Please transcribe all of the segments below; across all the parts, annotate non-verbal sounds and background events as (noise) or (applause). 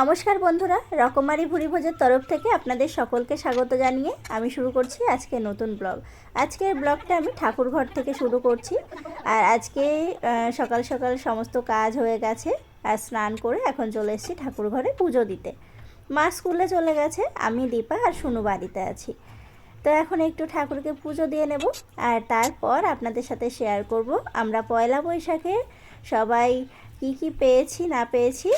নমস্কার বন্ধুরা, রকমারি ভুরি ভোজের তরফ থেকে আপনাদের সকলকে স্বাগত জানিয়ে আমি শুরু করছি আজকে নতুন ব্লগ। আজকের ব্লগটা আমি ঠাকুরঘর থেকে শুরু করছি আর আজকে সকাল সকাল সমস্ত কাজ হয়ে গেছে আর স্নান করে এখন চলে এসেছি ঠাকুরঘরে পুজো দিতে। মা স্কুলে চলে গেছে, আমি দীপা আর শুনু বাড়িতে আছি। তো এখন একটু ঠাকুরকে পুজো দিয়ে নেব আর তারপর আপনাদের সাথে শেয়ার করব। আমরা পয়লা বৈশাখে সবাই কি কি পেয়েছি না পেয়েছি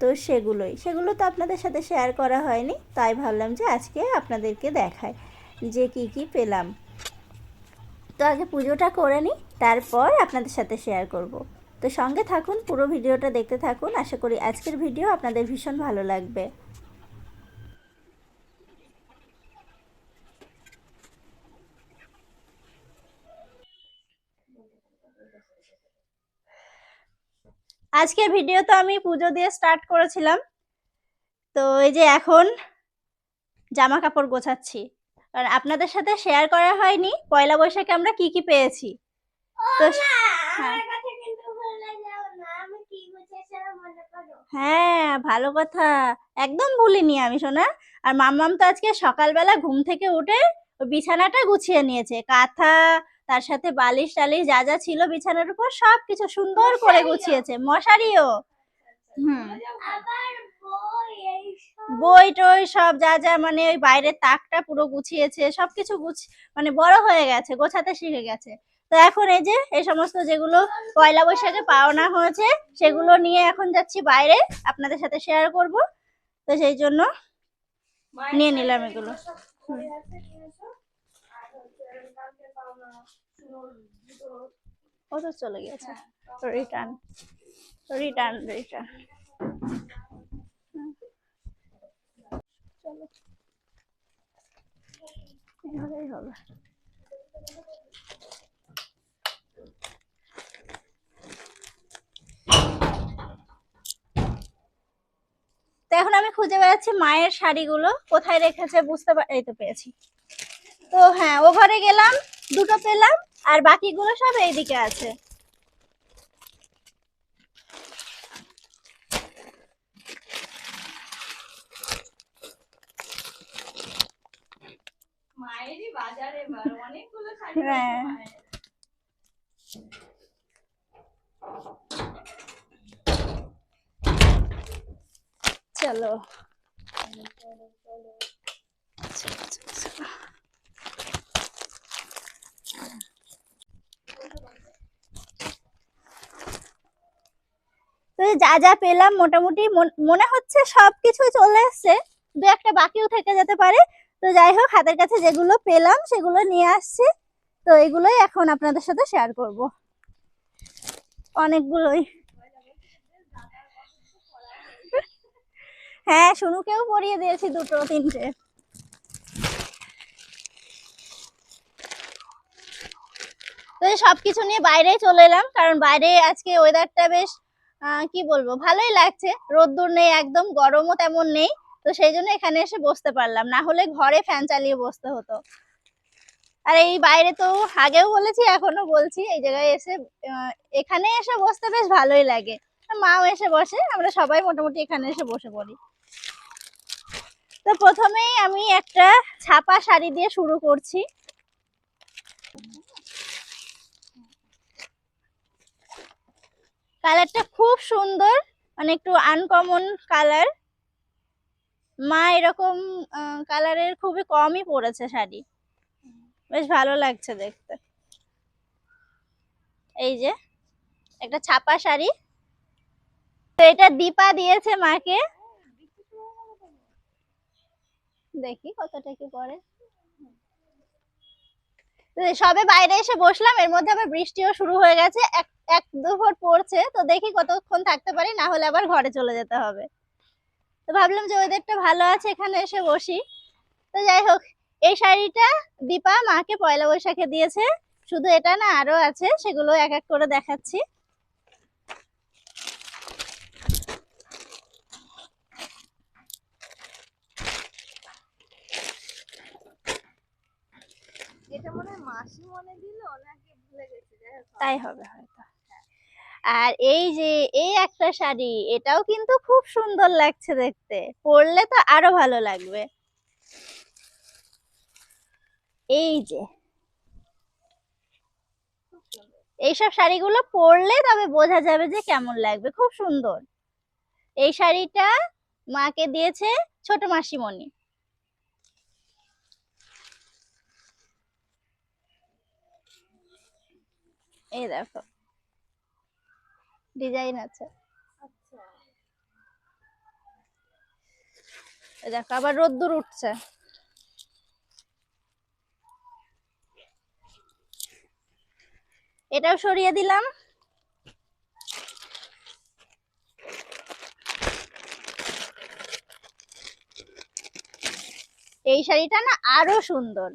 তো সেগুলোই। সেগুলো তো আপনাদের সাথে শেয়ার করা হয়নি, তাই ভাবলাম যে আজকে আপনাদেরকে দেখায় যে কি কি পেলাম। তো আগে পুজোটা করে নিই, তারপর আপনাদের সাথে শেয়ার করব। তো সঙ্গে থাকুন, পুরো ভিডিওটা দেখতে থাকুন। আশা করি আজকের ভিডিও আপনাদের ভীষণ ভালো লাগবে। আজকের ভিডিও তো আমি পুজো দিয়ে স্টার্ট করেছিলাম। তো এই যে এখন জামা কাপড় গোছাচ্ছি। আর আপনাদের সাথে শেয়ার করা হয়নি পয়লা বৈশাখে আমরা কি কি পেয়েছি? তো হ্যাঁ। হ্যাঁ ভালো কথা। একদম ভুলিনি আমি শোনা আর মাম্মাম তো আজকে সকালবেলা ঘুম থেকে উঠে বিছানাটা গুছিয়ে নিয়েছে। কাঁথা তার সাথে বালিশ টালিশ যা যা ছিল বিছানার উপর সবকিছু সুন্দর করে গুছিয়েছে। মশারিও। হুম। বই টই সব যা যা মানে ওই বাইরের তাকটা পুরো গুছিয়েছে সবকিছু গুছ মানে বড় হয়ে গেছে গোছাতে শিখে গেছে। তো এখন এই যে এই সমস্ত যেগুলো পয়লা বৈশাখে পাওনা হয়েছে সেগুলো নিয়ে এখন যাচ্ছি বাইরে আপনাদের সাথে শেয়ার করব। তো সেই জন্য নিয়ে নিলাম এগুলো। ও তো চলে গেছে রিটার্ন রিটার্ন রিটার্ন চলো। এভাবেই হবে। এখন আমি খুঁজে বেড়াচ্ছি মায়ের শাড়িগুলো। কোথায় রেখেছে বুঝতে পার এই তো পেয়েছি। তো হ্যাঁ ও ঘরে গেলাম, দুটো পেলাম, আর বাকিগুলো সব এইদিকে আছে মায়েরই বাজার এবার অনেকগুলো শাড়ি হ্যাঁ। আছে মায়ের। চলো যা যা পেলাম মোটামুটি মন- মনে হচ্ছে সবকিছু চলে এসছে। দু একটা বাকিও থেকে যেতে পারে। তো যাই হোক, হাতের কাছে যেগুলো পেলাম সেগুলো নিয়ে আসছি। তো এগুলোই এখন আপনাদের সাথে শেয়ার করব। অনেকগুলোই। হ্যাঁ সোনুকেও পরিয়ে দিয়েছি দুটো, তিনটে। তো সবকিছু নিয়ে বাইরে চলে এলাম, কারণ বাইরে আজকে ওয়েদারটা বেশ কি বলব, ভালোই লাগছে। রোদ্দুর নেই, একদম গরমও তেমন নেই, তো সেই জন্য এখানে এসে বসতে পারলাম। না হলে ঘরে ফ্যান চালিয়ে বসতে হতো। আর এই বাইরে তো আগেও বলেছি এখনও বলছি, এই জায়গায় এসে এখানে এসে বসতে বেশ ভালোই লাগে। মাও এসে বসে, আমরা সবাই মোটামুটি এখানে এসে বসে পড়ি। তো প্রথমেই আমি একটা ছাপা শাড়ি দিয়ে শুরু করছি। কালারটা খুব সুন্দর মানে একটু আনকমন কালার। মা এরকম কালারের খুবই কমই পরেছে শাড়ি। বেশ ভালো লাগছে দেখতে। এই যে, একটা ছাপা শাড়ি। তো এটা দীপা দিয়েছে মাকে। দেখি কতটা কি পরে সবে বাইরে এসে বসলাম, এর মধ্যে আবার বৃষ্টিও শুরু হয়ে গেছে, এক এক দু ফুট পড়ছে, তো দেখি কতক্ষণ থাকতে পারি, না হলে আবার ঘরে চলে যেতে হবে। তো ভাবলাম যে ওয়েদারটা ভালো আছে, এখানে এসে বসি। তো যাই হোক, এই শাড়িটা দীপা মাকে পয়লা বৈশাখে দিয়েছে, শুধু এটা না আরও আছে, সেগুলো এক এক করে দেখাচ্ছি। এটা মনে মাসি মনে দিল নাকি ভুলে গেছে তাই হবে হয়তো। আর এই যে এই একটা শাড়ি এটাও কিন্তু খুব সুন্দর লাগছে দেখতে। পরলে তো আরও ভালো লাগবে। এই যে। এইসব শাড়িগুলো পরলে তবে বোঝা যাবে যে কেমন লাগবে খুব সুন্দর। এই শাড়িটা মাকে দিয়েছে ছোট মাসিমণি। এই দেখো। ডিজাইন আছে। এই দেখো আবার রোদ্দুর উঠছে। এটাও সরিয়ে দিলাম। এই শাড়িটা না আরও সুন্দর।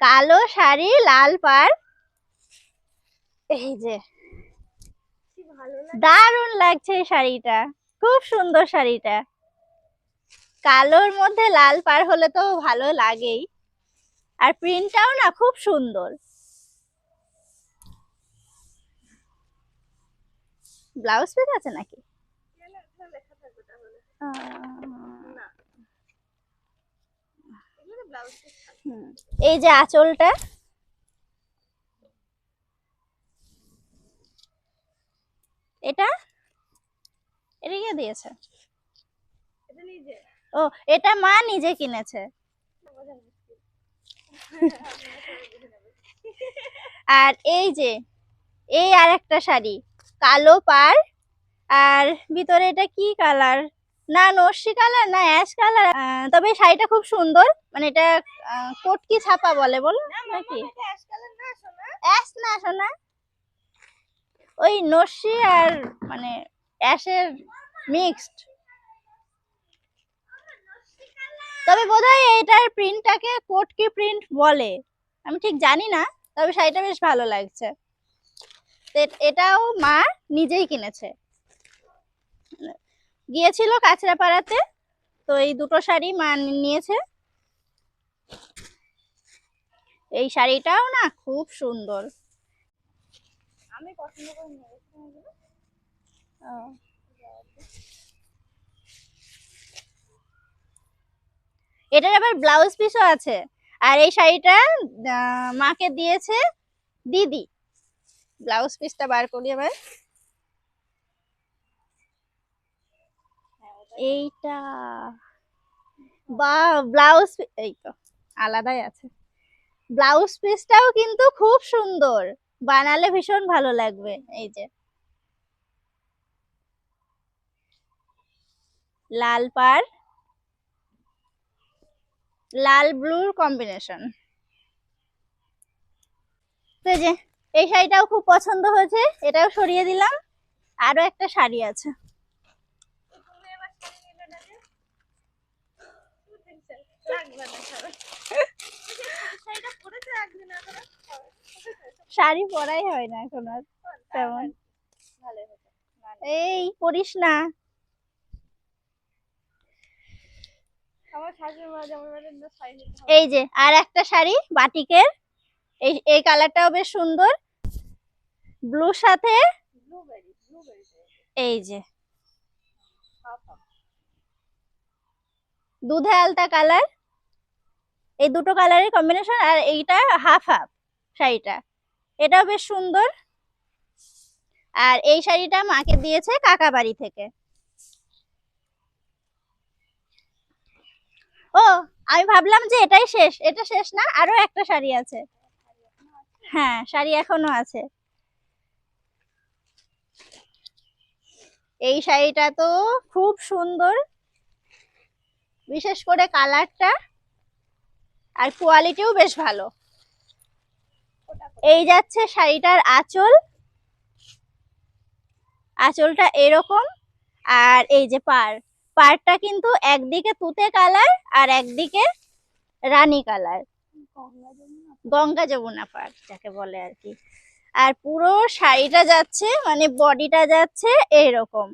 কালো শাড়ি লাল পাড়। এই যে দারুণ লাগছে এই শাড়িটা। খুব সুন্দর শাড়িটা। কালোর মধ্যে লাল পাড় হলে তো ভালো লাগেই। আর প্রিন্টটাও না খুব সুন্দর। ব্লাউজ পিস আছে নাকি। এই যে আঁচলটা। এটা? এটা কে দিয়েছে? ও এটা মা নিজে কিনেছে। আর এই যে এই আর একটা শাড়ি কালো পার আর ভিতরে এটা কি কালার? না নস্যি কালার না অ্যাশ কালার তবে এই শাড়িটা খুব সুন্দর। মানে এটা কটকি ছাপা বলে বলো নাকি? অ্যাশ না শোনা ওই নস্যি আর মানে অ্যাশের মিক্সড। তবে বোধহয় এটার প্রিন্টটাকে কোটকি প্রিন্ট বলে। আমি ঠিক জানি না তবে শাড়িটা বেশ ভালো লাগছে। এটাও মা নিজেই কিনেছে। গিয়েছিল কাঁচরাপাড়াতে তো এই দুটো শাড়ি মা নিয়েছে। এই শাড়িটাও না খুব সুন্দর। আমি পছন্দ করে এটার আবার ব্লাউজ পিসও আছে। আর এই শাড়িটা মাকে দিয়েছে দিদি। ব্লাউজ পিসটা বার করি এবার। এইটা, বা, ব্লাউজ এই তো, আলাদাই আছে। ব্লাউজ পিসটাও কিন্তু খুব সুন্দর, বানালে ভীষণ ভালো লাগবে, এই যে। লাল পাড়, লাল ব্লুর কম্বিনেশন। যে, এই শাড়িটাও খুব পছন্দ হয়েছে, এটাও সরিয়ে দিলাম আরও একটা শাড়ি আছে তুমি এবার শাড়ি নিলে না যে? লাগবে না ছাড়ো। শাড়িটা পরেছে একদিন এখনও? শাড়ি পরাই হয় না এখন আর, তেমন এই পরিস না। এই যে, আর একটা শাড়ি, বাটিকের এই এই কালারটাও বেশ সুন্দর ব্লুর সাথে। এই যে। দুধে আলতা কালার এই দুটো কালারের কম্বিনেশন আর এইটা হাফ হাফ শাড়িটা। এটাও বেশ সুন্দর। আর এই শাড়িটা মাকে দিয়েছে কাকা বাড়ি থেকে। ও, আমি ভাবলাম যে এটাই শেষ। এটা শেষ না, আরও একটা শাড়ি আছে। হ্যাঁ শাড়ি এখনও আছে। এই শাড়িটা তো খুব সুন্দর। বিশেষ করে কালারটা আর কোয়ালিটিও বেশ ভালো। এই যাচ্ছে শাড়িটার আঁচল। আঁচলটা এরকম। আর এই যে পার পাড়টা কিন্তু একদিকে তুতে কালার আর একদিকে রানী কালার। গঙ্গা যমুনা পাড়, যাকে বলে আর কি। আর পুরো শাড়িটা যাচ্ছে মানে বডিটা যাচ্ছে এইরকম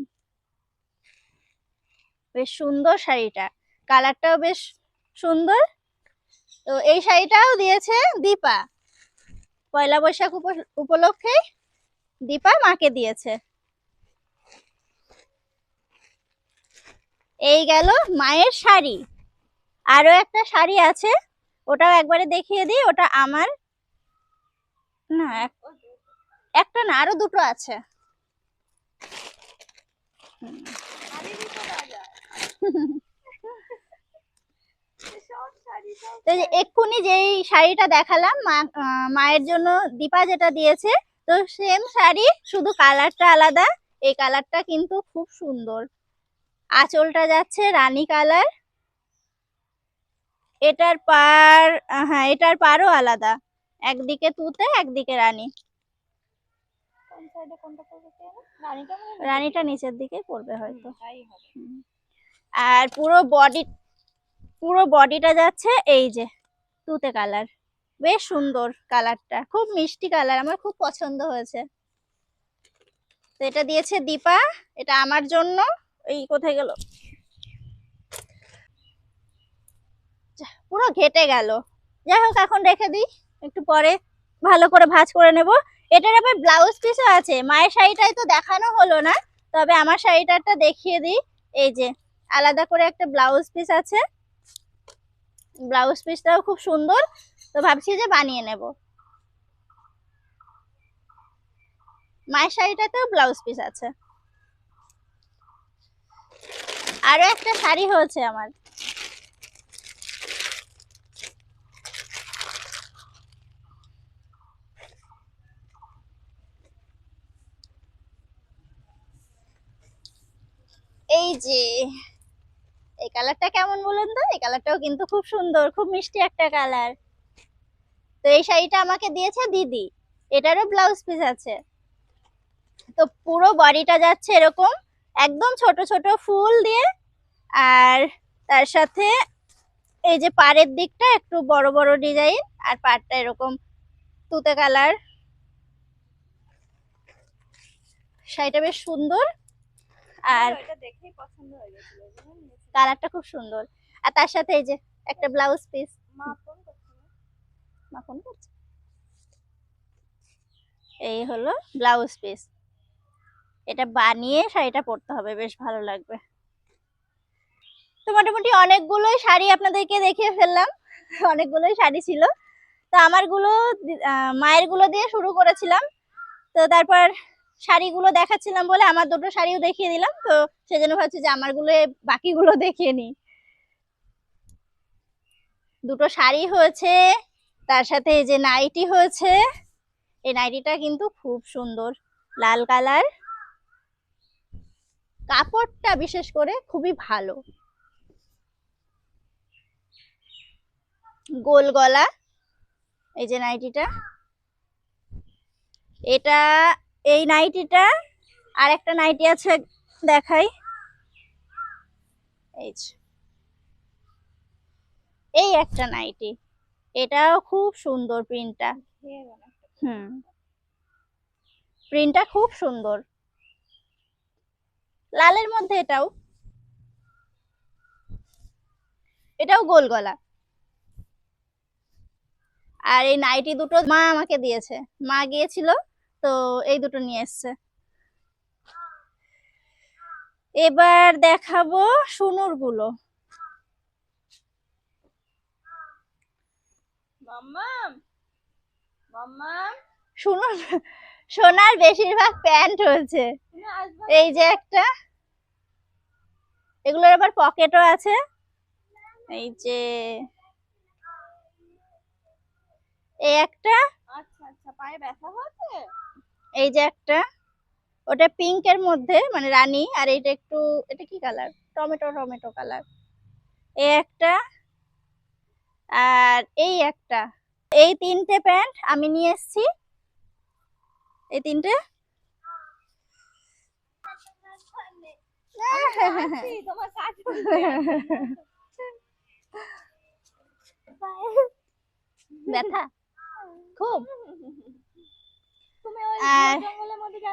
বেশ সুন্দর শাড়িটা। কালারটাও বেশ সুন্দর। তো এই শাড়িটাও দিয়েছে দীপা। পয়লা বৈশাখ উপ- উপলক্ষে দীপা মাকে দিয়েছে। এই গেল মায়ের শাড়ি। আরও একটা শাড়ি আছে ওটাও একবারে দেখিয়ে দিই ওটা আমার না এক- একটা না আরও দুটো আছে। শাড়ি (laughs) দিতে রাজা সব শাড়ি সব তো এক্ষুনি যেই শাড়িটা দেখালাম মায়ের জন্য দীপা যেটা দিয়েছে তো সেম শাড়ি শুধু কালারটা আলাদা। এই কালারটা কিন্তু খুব সুন্দর। আঁচলটা যাচ্ছে রানী কালার এটার পার হ্যাঁ এটার পারও আলাদা। একদিকে তুতে একদিকে রানী? রানীটা নিচের দিকে। পড়বে হয়তো। আর পুরো বডি পুরো বডিটা যাচ্ছে এই যে, তুতে কালার বেশ সুন্দর কালারটা খুব মিষ্টি কালার আমার খুব পছন্দ হয়েছে। তো এটা দিয়েছে দীপা, এটা আমার জন্য, এই কোথায় গেল? পুরো ঘেটে গেল। যাই হোক, এখন রেখে দিই, একটু পরে ভালো করে ভাঁজ করে নেব। এটার আবার ব্লাউজ পিসও আছে, মায়ের শাড়িটাই তো দেখানো হলো না, তবে আমার শাড়িটারটা দেখিয়ে দিই। এই যে, আলাদা করে একটা ব্লাউজ পিস আছে। ব্লাউজ পিসটাও খুব সুন্দর। তো ভাবছি যে বানিয়ে নেব। মায়ের শাড়িটাতেও ব্লাউজ পিস আছে। আরও একটা শাড়ি হয়েছে আমার। এই যে এই কালারটা কেমন বলুন তো? এই কালারটাও কিন্তু খুব সুন্দর, খুব মিষ্টি একটা কালার তো এই শাড়িটা আমাকে দিয়েছে দিদি। এটারও ব্লাউজ পিস আছে। তো পুরো বডিটা যাচ্ছে এরকম, একদম ছোট ছোট ফুল দিয়ে। আর তার সাথে এই যে পাড়ের দিকটা একটু বড় বড় ডিজাইন আর পাড়টা এরকম তুতে কালার শাড়িটা বেশ সুন্দর। আর এটা দেখেই পছন্দ হয়ে গেছিল। কালারটা খুব সুন্দর। আর তার সাথে এই যে একটা ব্লাউজ পিস। মা ফোন করছে। এই হলো ব্লাউজ পিস। এটা বানিয়ে শাড়িটা পরতে হবে বেশ ভালো লাগবে। তো মোটামুটি অনেকগুলোই শাড়ি আপনাদেরকে দেখিয়ে ফেললাম। অনেকগুলোই শাড়ি ছিল। তো আমারগুলো মায়েরগুলো দিয়ে শুরু করেছিলাম। তো তারপর শাড়িগুলো দেখাচ্ছিলাম বলে আমার দুটো শাড়িও দেখিয়ে দিলাম, তো সেজন্য ভাবছি যে আমারগুলো বাকিগুলো (laughs) দেখিয়ে নিই। দুটো শাড়ি হয়েছে, তার সাথে এই যে নাইটি হয়েছে, এই নাইটিটা কিন্তু খুব সুন্দর, লাল কালার। কাপড়টা বিশেষ করে খুবই ভালো। গোল গলা, এই যে নাইটিটা। এটা এই নাইটিটা, আর একটা নাইটি আছে দেখাই। এই এই একটা নাইটি। এটাও খুব সুন্দর প্রিন্টটা। হুম। প্রিন্টটা খুব সুন্দর। লালের মধ্যে এটাও। এটাও গোল গলা। আর এই নাইটি দুটো মা আমাকে দিয়েছে। মা গিয়েছিল তো এই দুটো নিয়ে এসছে। এবার দেখাবো সুনুরগুলো। মাম্মাম মাম্মাম। সুনুর সোনার বেশিরভাগ প্যান্ট হয়েছে এই যে একটা। এগুলোর আবার পকেটও আছে। এই যে এই একটা। আচ্ছা আচ্ছা পায়ে ব্যথা হচ্ছে এই যে একটা ওটা পিঙ্কের মধ্যে মানে রানী আর এইটা একটু এটা কি কালার টমেটো টমেটো কালার এই একটা আর এই একটা। এই তিনটে প্যান্ট আমি নিয়ে এসেছি। এই তিনটে? (laughs) ব্যথা। খুব। আর-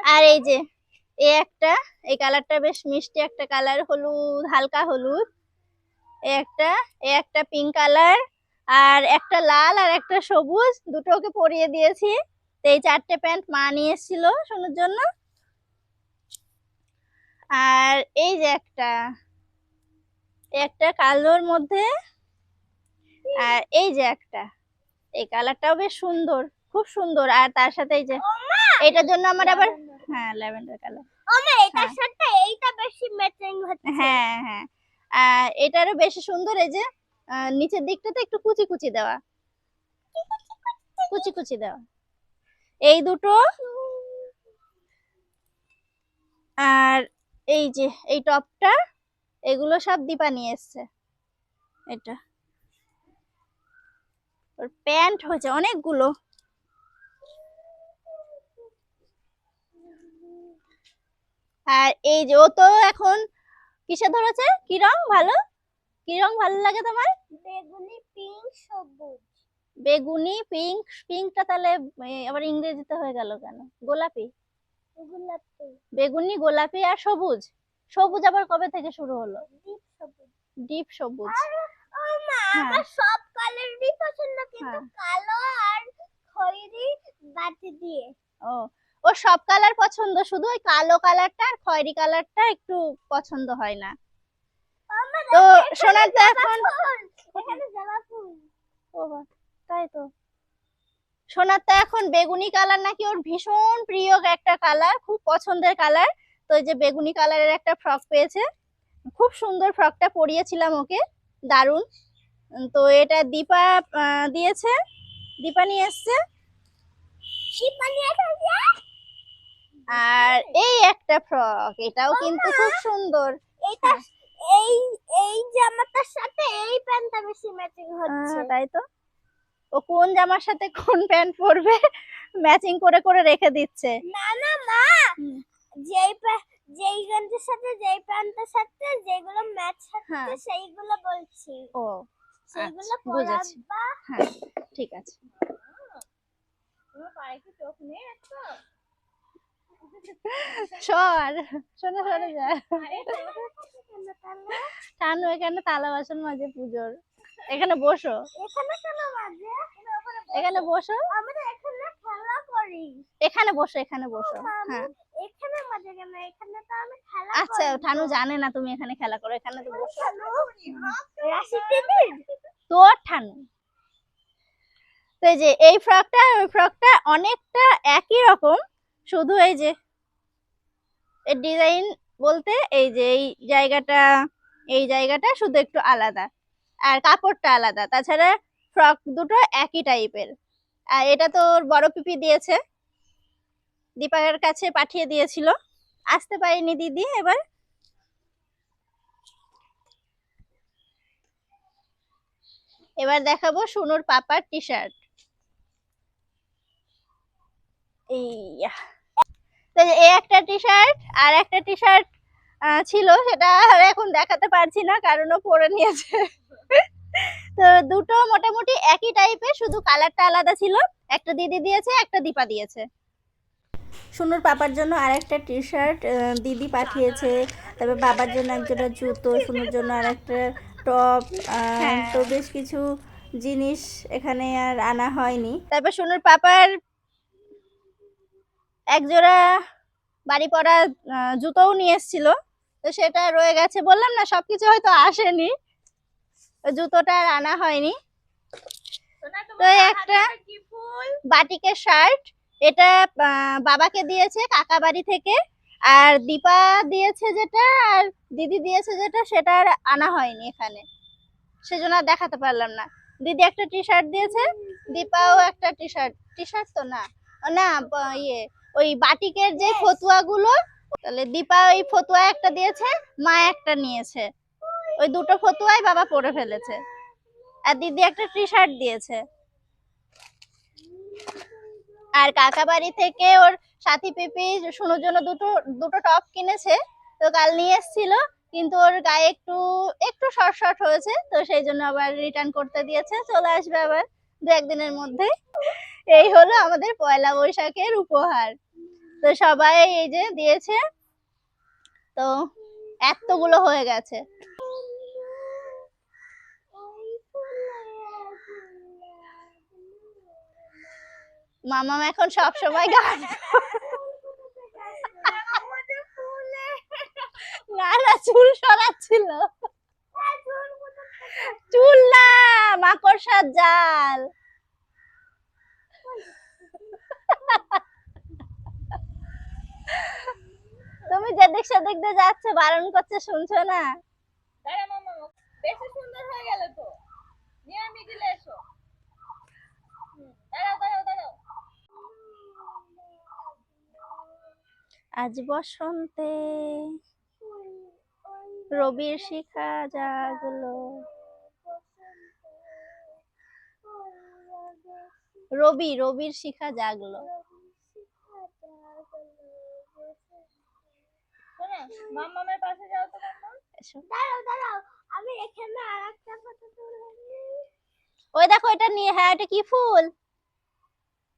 আর এই যে এই একটা এই কালারটা বেশ মিষ্টি একটা কালার হলুদ হালকা হলুদ। এই একটা এই একটা পিঙ্ক কালার আর একটা লাল আর একটা সবুজ দুটো ওকে পরিয়ে দিয়েছি। তো এই চারটে প্যান্ট মা নিয়ে এসেছিল সোনুর জন্য। আর এই যে একটা একটা কালোর মধ্যে আর এই যে একটা এই কালারটাও বেশ সুন্দর। খুব সুন্দর। আর তার সাথে এই যে এটার জন্য আমার আবার হ্যাঁ ল্যাভেন্ডার কালার। এটার হ্যাঁ। সাথে এইটা বেশি ম্যাচিং হচ্ছে। হ্যাঁ হ্যাঁ। আর এটারও বেশি সুন্দর এই যে নিচের দিকটাতে একটু কুচি কুচি দেওয়া। কুচি কুচি দেওয়া। এই দুটো। আর এই যে এই টপটা এগুলো সব দীপা নিয়ে এসছে। এটা। ওর প্যান্ট হয়েছে অনেকগুলো। আর এই যে ও তো এখন কিসে ধরেছে কি রং? ভালো? কি রং ভালো লাগে তোমার? বেগুনি পিঙ্ক সবুজ। বেগুনি পিঙ্ক পিঙ্কটা তাহলে আবার ইংরেজিতে হয়ে গেল কেন? গোলাপি? গোলাপি। বেগুনি গোলাপি আর সবুজ। সবুজ আবার কবে থেকে শুরু হলো? ডিপ সবুজ। ডিপ সবুজ। ও মা হ্যাঁ। আমার সব কালারই পছন্দ কিন্তু হ্যাঁ। কালো আর খয়েরি বাতি দিয়ে। ও ও সব কালার পছন্দ শুধু ওই কালো কালারটা আর খয়েরি কালারটা একটু পছন্দ হয় না। তো সোনার তো এখন তাই তো। সোনার তো এখন বেগুনি কালার নাকি ওর ভীষণ প্রিয় একটা কালার খুব পছন্দের কালার তো এই যে বেগুনি কালারের একটা ফ্রক পেয়েছে। খুব সুন্দর ফ্রকটা পরিয়েছিলাম ওকে দারুণ। তো এটা দীপা দিয়েছে। দীপা নিয়ে এসছে। কি বানিয়ে খাইছে আর এই একটা ফ্রক এটাও কিন্তু খুব সুন্দর। এটা এই এই জামাটার সাথে এই প্যান্টটা বেশি ম্যাচিং হচ্ছে। তাই তো। ও কোন জামার সাথে কোন প্যান্ট পরবে ম্যাচিং করে করে রেখে দিচ্ছে। না না মা যেই যেই গঞ্জের সাথে যেই প্যান্টের সাথে যেগুলো ম্যাচ হ্যাঁ। হচ্ছে সেইগুলো বলছি। ও সেইগুলো আচ্ছা, বুঝেছি। হ্যাঁ ঠিক আছে। তোমার পায়ে কি চোখ নেই একটা সর শোনে সরে যায় টানু এখানে থালা বাসন মাঝে পুজোর। এখানে বসো। এখানে বসো। এখানে বসো। এখানে বসো হ্যাঁ। আচ্ছা ঠানু জানে না তুমি এখানে খেলা করো এখানে তো বসো। তোর ঠানু। তো এই যে এই ফ্রকটা ওই ফ্রকটা অনেকটা একই রকম। শুধু এই যে এর ডিজাইন বলতে এই যে এই জায়গাটা এই জায়গাটা শুধু একটু আলাদা। আর কাপড়টা আলাদা। তাছাড়া ফ্রক দুটো একই টাইপের। আর এটা তো বড় পিপি দিয়েছে। দীপাকের কাছে পাঠিয়ে দিয়েছিল। আসতে পারিনি দিদি এবার। এবার দেখাবো সুনুর পাপার টি শার্ট এই তো এই একটা টি শার্ট আর একটা টি শার্ট ছিল সেটা আর এখন দেখাতে পারছি না কারণ ও পরে নিয়েছে। তো দুটো মোটামুটি একই টাইপের শুধু কালারটা আলাদা ছিল একটা দিদি দিয়েছে একটা দীপা দিয়েছে। সুনুর পাপার জন্য আরেকটা টি শার্ট দিদি পাঠিয়েছে তারপর বাবার জন্য একজোড়া জুতো সুনুর জন্য আরেকটা টপ হ্যাঁ। তো বেশ কিছু জিনিস এখানে আর আনা হয়নি। তারপর সুনুর পাপার একজোড়া বাড়ি পড়া জুতোও নিয়ে এসেছিল। তো সেটা রয়ে গেছে। বললাম না সবকিছু হয়তো আসেনি। জুতোটা আর আনা হয়নি। তো একটা বাটিকের শার্ট। এটা বাবাকে দিয়েছে কাকা বাড়ি থেকে। আর দীপা দিয়েছে যেটা আর দিদি দিয়েছে যেটা সেটা আর আনা হয়নি এখানে। সেজন্য আর দেখাতে পারলাম না। দিদি একটা টি শার্ট দিয়েছে দীপাও একটা টি শার্ট টি শার্ট তো না। না ইয়ে ওই বাটিকের যে. ফতুয়াগুলো তাহলে দীপা ওই ফতুয়া একটা দিয়েছে মা একটা নিয়েছে। ওই দুটো ফতুয়াই বাবা পরে ফেলেছে। আর দিদি একটা টি শার্ট দিয়েছে। আর কাকা বাড়ি থেকে ওর সাথী পিপি সোনুর জন্য দুটো দুটো টপ কিনেছে। তো কাল নিয়ে এসেছিল কিন্তু ওর গায়ে একটু একটু শর্ট শর্ট হয়েছে তো সেই জন্য আবার রিটার্ন করতে দিয়েছে। চলে আসবে আবার দু একদিনের মধ্যে এই হলো আমাদের পয়লা বৈশাখের উপহার। তো সবাই এই যে দিয়েছে তো এতগুলো হয়ে গেছে। মামাম এখন সব সময় গান (laughs) না না চুল সরাচ্ছিল। চুল না মাকড়সার জাল। তুমি যেদিক সেদিক দিয়ে যাচ্ছে বারণ করছে শুনছো না? বেশি সুন্দর হয়ে গেল তো। এসো। আজ বসন্তে রবির শিখা জাগলো। রবি রবির শিখা জাগলো। শোনো পাশে যাও তো দাঁড়াও দাঁড়াও আমি এখানে আর ফটো তুলে ওই দেখো এটা নিয়ে হ্যাঁ এটা কি ফুল?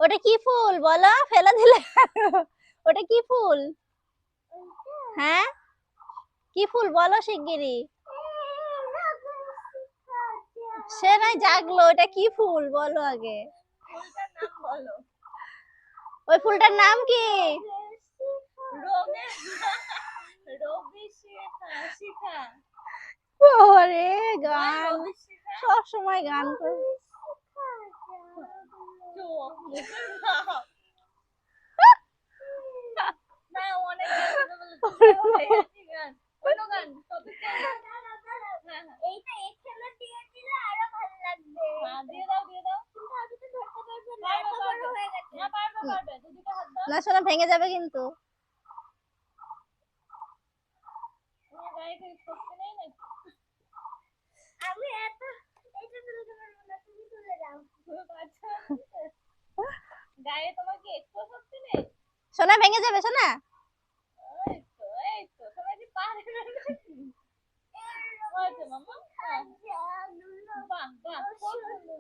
ওটা কি ফুল? বলো ফেলে দিলে। ওটা কি ফুল? হ্যাঁ? কি ফুল? বলো যায়। সে নাই জাগলো ওটা কি ফুল? বলো আগে। ওই ফুলটার নাম কি? ওরে গান। সব সময় গান করে। হয়ে হ্যাঁ (laughs) হ্যাঁ এইটা এখানে দিয়ে দিলে আরও ভালো লাগবে হ্যাঁ, দিয়ে দাও দিয়ে দাও কিন্তু আমি তো ধরতে পারব না পারবে, এত বড় পারবে। হয়ে গেছে না পারবে পারবে দুদিকে হাত দাও না সোনা ভেঙে যাবে কিন্তু তোমার গায়ে কি শক্তি নেই নাকি আমি এত এইটা তুলতে পারব না তুমি তুলে দাও আচ্ছা গায়ে তোমার কি একটু শক্তি নেই সোনা ভেঙে যাবে সোনা এই তো এই তো তোমার কি পারবে নাকি হয়েছে মামা হ্যাঁ। বাহ বাহ খুব সুন্দর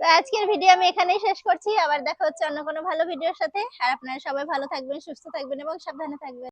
তো আজকের ভিডিও আমি এখানেই শেষ করছি। আবার দেখা হচ্ছে অন্য কোনো ভালো ভিডিওর সাথে। আর আপনারা সবাই ভালো থাকবেন, সুস্থ থাকবেন এবং সাবধানে থাকবেন।